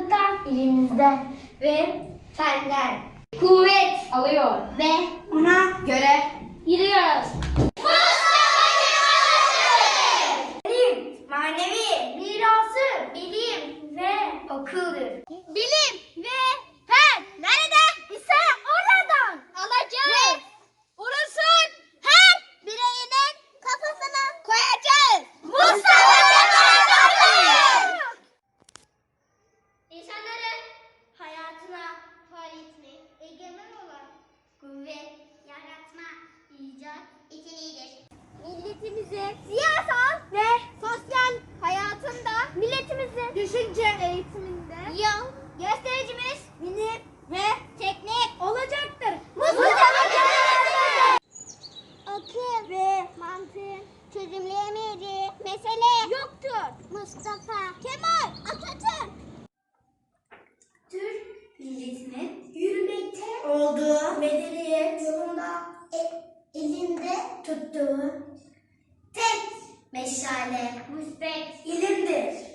Biz uygarlıktan, ilimizden ve fenden kuvvet alıyor ve ona göre yürüyoruz. Milletimizi siyasal ve sosyal hayatında, milletimizi düşünce eğitiminde yol göstericimiz bilim ve teknik olacaktır. Mustafa Kemal Akıl ve mantığın çözümleyemeyeceği mesele yoktur. Mustafa Kemal Atatürk Türk milletinin yürümekte olduğu medeniyet yolunda e- elinde tuttuğu meşale müsbet ilimdir.